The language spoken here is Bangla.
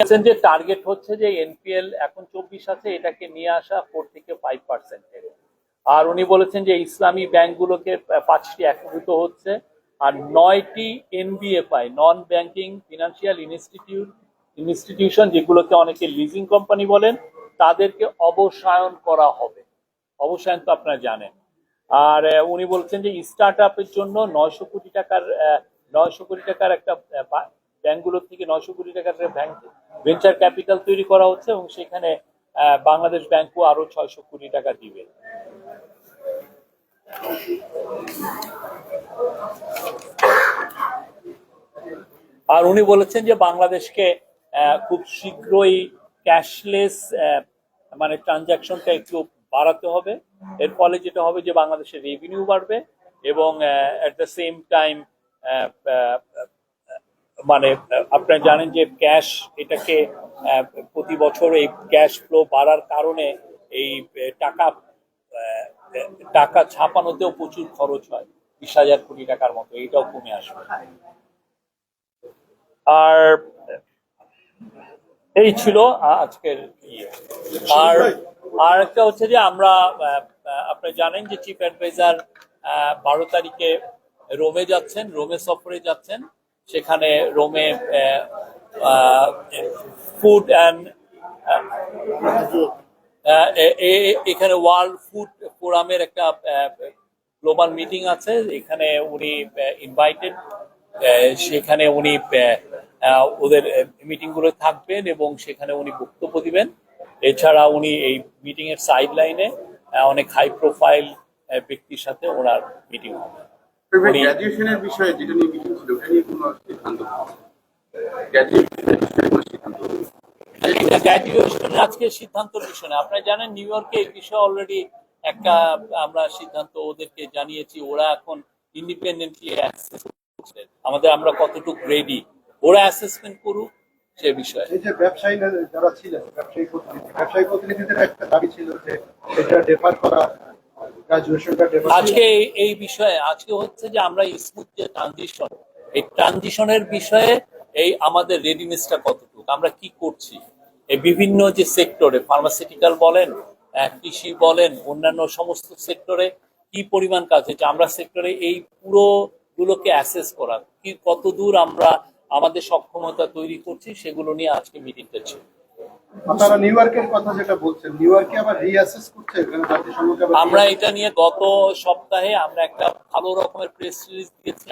বলছেন যে টার্গেট হচ্ছে যে এনপিএল এখন চব্বিশ আছে, এটাকে নিয়ে আসা ফোর থেকে ফাইভ পার্সেন্টে আর উনি বলেছেন যে ইসলামী ব্যাংকগুলোকে পাঁচটি একীভূত হচ্ছে, আর নয়টি NBFI non banking financial institute institution যেগুলোকে অনেকে লিজিং কোম্পানি বলেন, তাদেরকে অবসায়ন করা হবে। অবসায়ন তো আপনারা জানেন। আর উনি বলছেন যে স্টার্ট আপের জন্য নয়শো কোটি টাকার নয়শো কোটি টাকার একটা ব্যাংকগুলোর থেকে নয়শো কোটি টাকার ব্যাংক, ভেঞ্চার ক্যাপিটাল তৈরি করা হচ্ছে এবং সেখানে বাংলাদেশ ব্যাংকও আরও ছয়শো কোটি টাকা দিবে। আর উনি বলেছেন যে বাংলাদেশকে খুব শীঘ্রই ক্যাশলেস মানে ট্রানজাকশনটা একটু বাড়াতে হবে। এর ফলে যেটা হবে যে বাংলাদেশের রেভিনিউ বাড়বে এবং অ্যাট দ্য সেম টাইম মানে আপনারা জানেন যে ক্যাশ এটাকে প্রতি বছর এই ক্যাশ ফ্লো বাড়ার কারণে এই টাকা টাকা ছাপানোতেও প্রচুর খরচ হয়। বিশ হাজার কোটি টাকার মতো এটাও কমে আসবে। আর, এই ছিল আজকের ইয়ে। আর আর একটা হচ্ছে যে আমরা আপনারা জানেন যে চিফ অ্যাডভাইজার বারো তারিখে রোমে যাচ্ছেন, রোমে সফরে যাচ্ছেন। সেখানে রোমে ফুড অ্যান্ড এখানে ওয়ার্ল্ড ফুড ফোরামের একটা গ্লোবাল মিটিং আছে। এখানে উনি ইনভাইটেড সেখানে উনি ওদের মিটিংগুলো থাকবেন এবং সেখানে উনি বক্তব্য দিবেন। এছাড়া উনি এই মিটিং এর সাইড লাইনে অনেক হাই প্রোফাইল ব্যক্তির সাথে ওনার মিটিং হবে। গ্র্যাজুয়েশনের বিষয়ে যেটা নিয়ে মিটিং ছিল ওটা নিয়ে কোনো সিদ্ধান্ত গ্র্যাজুয়েশনের বিষয়ে কোনো সিদ্ধান্ত গ্র্যাজুয়েশন আজকে সিদ্ধান্তর বিষয় না। আপনারা জানেন নিউ ইয়র্কে এই বিষয়ে অলরেডি একটা আমরা সিদ্ধান্ত ওদেরকে জানিয়েছি ওরা এখন ইন্ডিপেন্ডেন্টলি অ্যাসেস করছে। আমাদের আমরা কতটুকু রেডি ওরা অ্যাসেসমেন্ট করুক সে বিষয়ে। এই যে ব্যবসায়ী যারা ছিলেন ব্যবসায়ী প্রতিনিধি ব্যবসায়ী প্রতিনিধিদের একটা দাবি ছিল যে এটা ডেফার করা আজকে এই- বিষয়ে, আজকে হচ্ছে যে আমরা স্মুথ যে ট্রানজিশন এই ট্রানজিশনের বিষয়ে এই আমাদের রেডিনেসটা কতটুকু, আমরা কি করছি? এই বিভিন্ন যে সেক্টরে ফার্মাসিউটিক্যাল বলেন কৃষি বলেন, অন্যান্য সমস্ত সেক্টরে কি পরিমাণ কাজ হচ্ছে আমরা সেক্টরে এই পুরো গুলোকে অ্যাসেস করা কি কত দূর আমরা আমাদের সক্ষমতা তৈরি করছি, সেগুলো নিয়ে আজকে মিটিংটা ছিল। আপনারা নিউ ইয়র্কের কথা যেটা বলছেন নিউ ইয়র্কে আবার রিঅ্যাসেস করছে আমরা এটা নিয়ে গত সপ্তাহে আমরা একটা ভালো রকমের প্রেস রিলিজ দিয়েছি